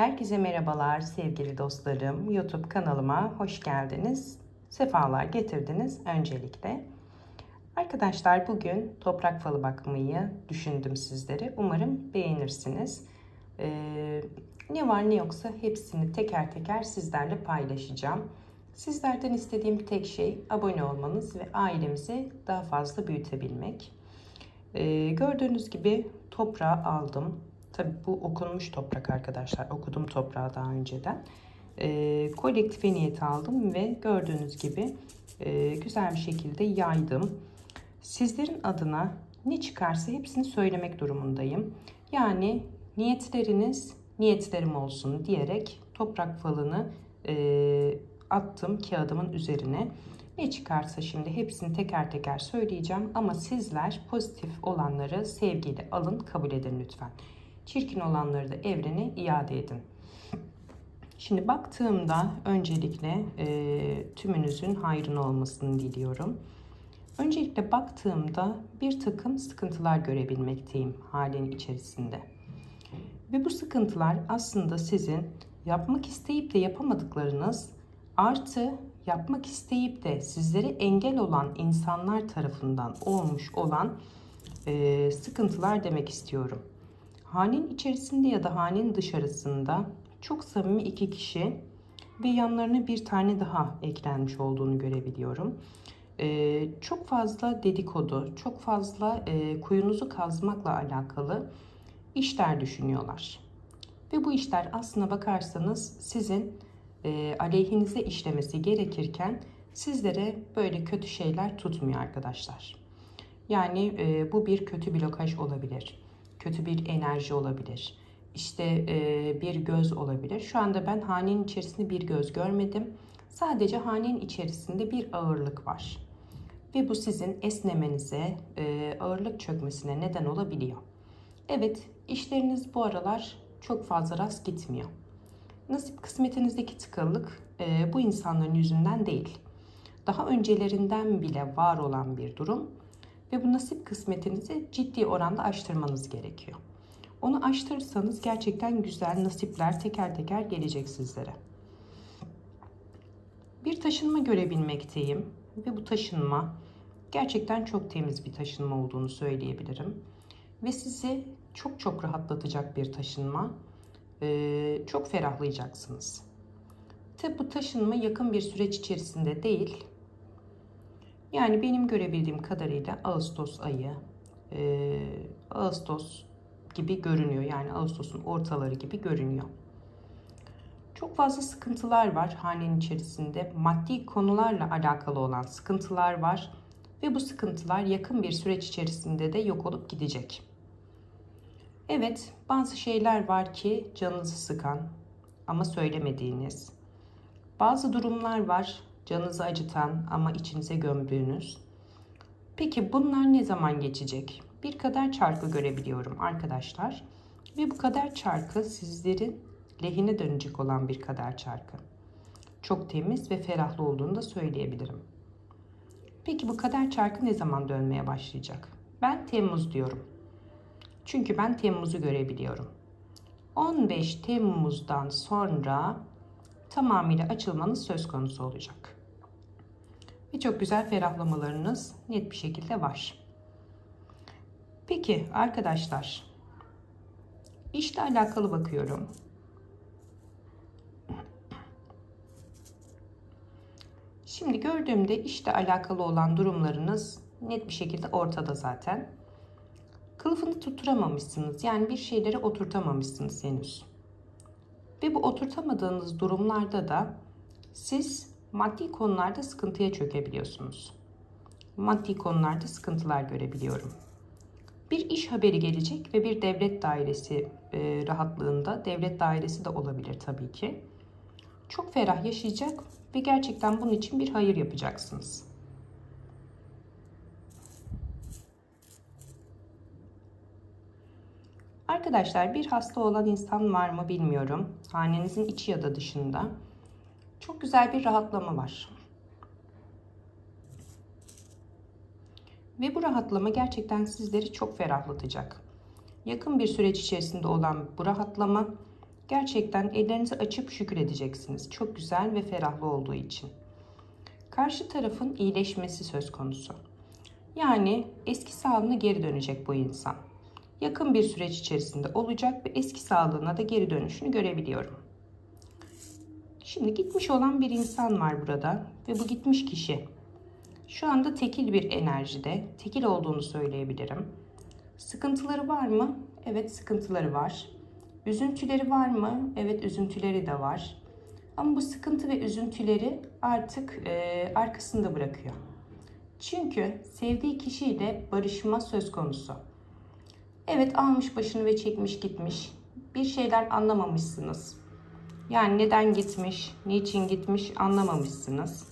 Herkese merhabalar sevgili dostlarım. YouTube kanalıma hoş geldiniz. Sefalar getirdiniz öncelikle. Arkadaşlar bugün toprak falı bakmayı düşündüm sizlere. Umarım beğenirsiniz. Ee, ne var ne yoksa hepsini teker teker sizlerle paylaşacağım. Sizlerden istediğim tek şey abone olmanız ve ailemizi daha fazla büyütebilmek. Ee, gördüğünüz gibi toprağı aldım. Tabi bu okunmuş toprak arkadaşlar. Okudum toprağı daha önceden. Ee, kolektife niyet aldım ve gördüğünüz gibi e, güzel bir şekilde yaydım. Sizlerin adına ne çıkarsa hepsini söylemek durumundayım. Yani niyetleriniz niyetlerim olsun diyerek toprak falını e, attım kağıdımın üzerine. Ne çıkarsa şimdi hepsini teker teker söyleyeceğim ama sizler pozitif olanları sevgiyle alın kabul edin lütfen. Çirkin olanları da evrene iade edin. Şimdi baktığımda öncelikle e, tümünüzün hayrına olmasını diliyorum. Öncelikle baktığımda bir takım sıkıntılar görebilmekteyim halin içerisinde. Ve bu sıkıntılar aslında sizin yapmak isteyip de yapamadıklarınız artı yapmak isteyip de sizlere engel olan insanlar tarafından olmuş olan e, sıkıntılar demek istiyorum. Hanenin içerisinde ya da hanenin dışarısında çok samimi iki kişi ve yanlarına bir tane daha eklenmiş olduğunu görebiliyorum. Ee, çok fazla dedikodu, çok fazla e, kuyunuzu kazmakla alakalı işler düşünüyorlar. Ve bu işler aslına bakarsanız sizin e, aleyhinize işlemesi gerekirken sizlere böyle kötü şeyler tutmuyor arkadaşlar. Yani e, bu bir kötü blokaj olabilir kötü bir enerji olabilir. İşte e, bir göz olabilir. Şu anda ben hanenin içerisinde bir göz görmedim. Sadece hanenin içerisinde bir ağırlık var. Ve bu sizin esnemenize, e, ağırlık çökmesine neden olabiliyor. Evet, işleriniz bu aralar çok fazla rast gitmiyor. Nasip kısmetinizdeki tıkalık e, bu insanların yüzünden değil. Daha öncelerinden bile var olan bir durum ve bu nasip kısmetinizi ciddi oranda aştırmanız gerekiyor. Onu aştırırsanız gerçekten güzel nasipler teker teker gelecek sizlere. Bir taşınma görebilmekteyim ve bu taşınma gerçekten çok temiz bir taşınma olduğunu söyleyebilirim. Ve sizi çok çok rahatlatacak bir taşınma. Ee, çok ferahlayacaksınız. Tabi bu taşınma yakın bir süreç içerisinde değil, yani benim görebildiğim kadarıyla Ağustos ayı, e, Ağustos gibi görünüyor. Yani Ağustos'un ortaları gibi görünüyor. Çok fazla sıkıntılar var hanenin içerisinde. Maddi konularla alakalı olan sıkıntılar var. Ve bu sıkıntılar yakın bir süreç içerisinde de yok olup gidecek. Evet, bazı şeyler var ki canınızı sıkan ama söylemediğiniz. Bazı durumlar var canınızı acıtan ama içinize gömdüğünüz. Peki bunlar ne zaman geçecek? Bir kader çarkı görebiliyorum arkadaşlar. Ve bu kader çarkı sizlerin lehine dönecek olan bir kader çarkı. Çok temiz ve ferahlı olduğunu da söyleyebilirim. Peki bu kader çarkı ne zaman dönmeye başlayacak? Ben Temmuz diyorum. Çünkü ben Temmuz'u görebiliyorum. 15 Temmuz'dan sonra tamamıyla açılmanız söz konusu olacak. Ve çok güzel ferahlamalarınız net bir şekilde var. Peki arkadaşlar, işle alakalı bakıyorum. Şimdi gördüğümde işle alakalı olan durumlarınız net bir şekilde ortada zaten. Kılıfını tutturamamışsınız. Yani bir şeyleri oturtamamışsınız henüz. Ve bu oturtamadığınız durumlarda da siz maddi konularda sıkıntıya çökebiliyorsunuz. Maddi konularda sıkıntılar görebiliyorum. Bir iş haberi gelecek ve bir devlet dairesi e, rahatlığında, devlet dairesi de olabilir tabii ki. Çok ferah yaşayacak ve gerçekten bunun için bir hayır yapacaksınız. Arkadaşlar bir hasta olan insan var mı bilmiyorum. Hanenizin içi ya da dışında. Çok güzel bir rahatlama var. Ve bu rahatlama gerçekten sizleri çok ferahlatacak. Yakın bir süreç içerisinde olan bu rahatlama Gerçekten ellerinizi açıp şükredeceksiniz. Çok güzel ve ferahlı olduğu için. Karşı tarafın iyileşmesi söz konusu. Yani eski sağlığına geri dönecek bu insan. Yakın bir süreç içerisinde olacak ve eski sağlığına da geri dönüşünü görebiliyorum. Şimdi gitmiş olan bir insan var burada ve bu gitmiş kişi şu anda tekil bir enerjide, tekil olduğunu söyleyebilirim. Sıkıntıları var mı? Evet sıkıntıları var. Üzüntüleri var mı? Evet üzüntüleri de var. Ama bu sıkıntı ve üzüntüleri artık e, arkasında bırakıyor. Çünkü sevdiği kişiyle barışma söz konusu. Evet almış başını ve çekmiş gitmiş. Bir şeyler anlamamışsınız. Yani neden gitmiş, niçin gitmiş anlamamışsınız.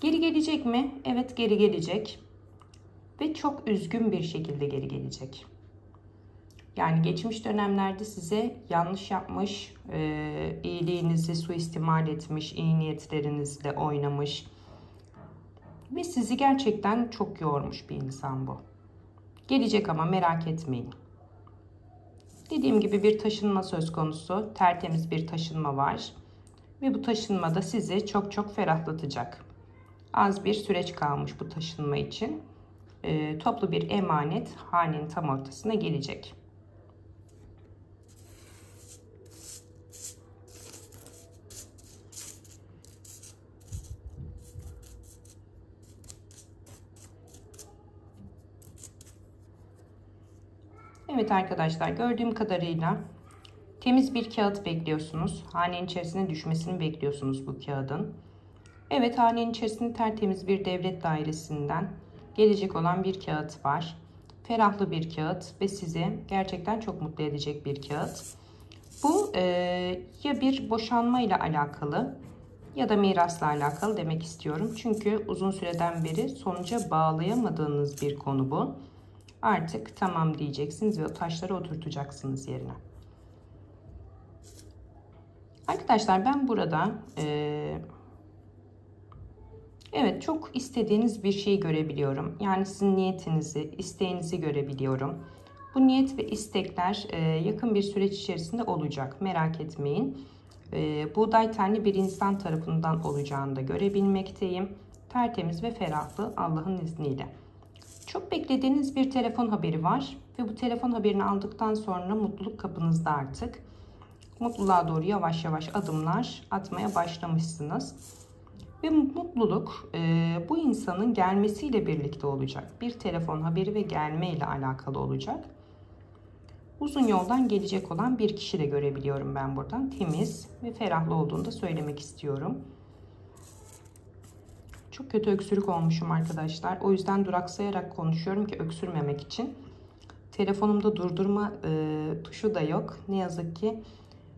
Geri gelecek mi? Evet geri gelecek. Ve çok üzgün bir şekilde geri gelecek. Yani geçmiş dönemlerde size yanlış yapmış, e, iyiliğinizi suistimal etmiş, iyi niyetlerinizle oynamış. Ve sizi gerçekten çok yormuş bir insan bu. Gelecek ama merak etmeyin. Dediğim gibi bir taşınma söz konusu. Tertemiz bir taşınma var. Ve bu taşınma da sizi çok çok ferahlatacak. Az bir süreç kalmış bu taşınma için. E, toplu bir emanet hanenin tam ortasına gelecek. Evet arkadaşlar gördüğüm kadarıyla temiz bir kağıt bekliyorsunuz. Hanenin içerisine düşmesini bekliyorsunuz bu kağıdın. Evet hanenin içerisinde tertemiz bir devlet dairesinden gelecek olan bir kağıt var. Ferahlı bir kağıt ve sizi gerçekten çok mutlu edecek bir kağıt. Bu e, ya bir boşanma ile alakalı ya da mirasla alakalı demek istiyorum. Çünkü uzun süreden beri sonuca bağlayamadığınız bir konu bu. Artık tamam diyeceksiniz ve o taşları oturtacaksınız yerine. Arkadaşlar ben burada e, evet çok istediğiniz bir şey görebiliyorum. Yani sizin niyetinizi, isteğinizi görebiliyorum. Bu niyet ve istekler e, yakın bir süreç içerisinde olacak. Merak etmeyin. E, buğday tenli bir insan tarafından olacağını da görebilmekteyim. Tertemiz ve ferahlı Allah'ın izniyle. Çok beklediğiniz bir telefon haberi var ve bu telefon haberini aldıktan sonra mutluluk kapınızda artık. Mutluluğa doğru yavaş yavaş adımlar atmaya başlamışsınız. Ve mutluluk e, bu insanın gelmesiyle birlikte olacak. Bir telefon haberi ve gelme ile alakalı olacak. Uzun yoldan gelecek olan bir kişi de görebiliyorum ben buradan. Temiz ve ferahlı olduğunu da söylemek istiyorum. Çok kötü öksürük olmuşum arkadaşlar. O yüzden duraksayarak konuşuyorum ki öksürmemek için. Telefonumda durdurma e, tuşu da yok. Ne yazık ki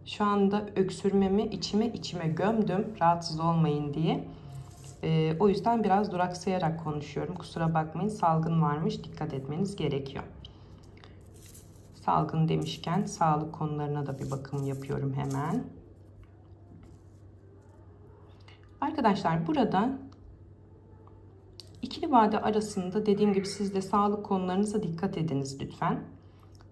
şu anda öksürmemi içime içime gömdüm rahatsız olmayın diye. E, o yüzden biraz duraksayarak konuşuyorum. Kusura bakmayın salgın varmış dikkat etmeniz gerekiyor. Salgın demişken sağlık konularına da bir bakım yapıyorum hemen. Arkadaşlar burada İkili vade arasında dediğim gibi siz de sağlık konularınıza dikkat ediniz lütfen.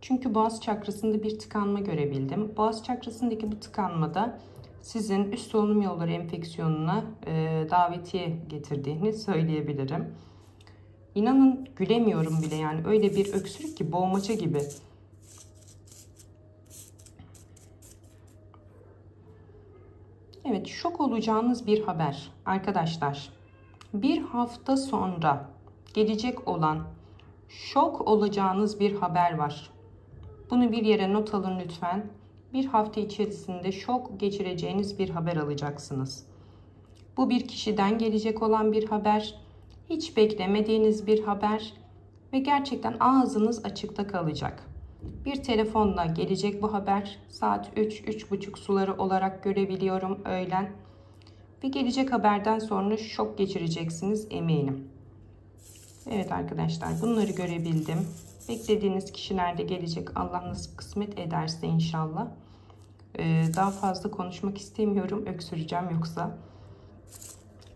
Çünkü boğaz çakrasında bir tıkanma görebildim. Boğaz çakrasındaki bu tıkanmada sizin üst solunum yolları enfeksiyonuna e, davetiye getirdiğini söyleyebilirim. İnanın gülemiyorum bile yani öyle bir öksürük ki boğmaca gibi. Evet şok olacağınız bir haber arkadaşlar bir hafta sonra gelecek olan şok olacağınız bir haber var. Bunu bir yere not alın lütfen. Bir hafta içerisinde şok geçireceğiniz bir haber alacaksınız. Bu bir kişiden gelecek olan bir haber, hiç beklemediğiniz bir haber ve gerçekten ağzınız açıkta kalacak. Bir telefonla gelecek bu haber. Saat 3-3.30 suları olarak görebiliyorum öğlen. Ve gelecek haberden sonra şok geçireceksiniz eminim. Evet arkadaşlar bunları görebildim. Beklediğiniz kişiler de gelecek. Allah nasip kısmet ederse inşallah. Ee, daha fazla konuşmak istemiyorum. Öksüreceğim yoksa.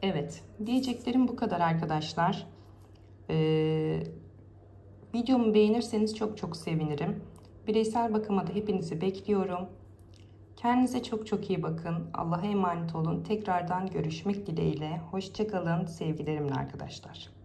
Evet. Diyeceklerim bu kadar arkadaşlar. Ee, videomu beğenirseniz çok çok sevinirim. Bireysel bakıma da hepinizi bekliyorum. Kendinize çok çok iyi bakın. Allah'a emanet olun. Tekrardan görüşmek dileğiyle. Hoşçakalın sevgilerimle arkadaşlar.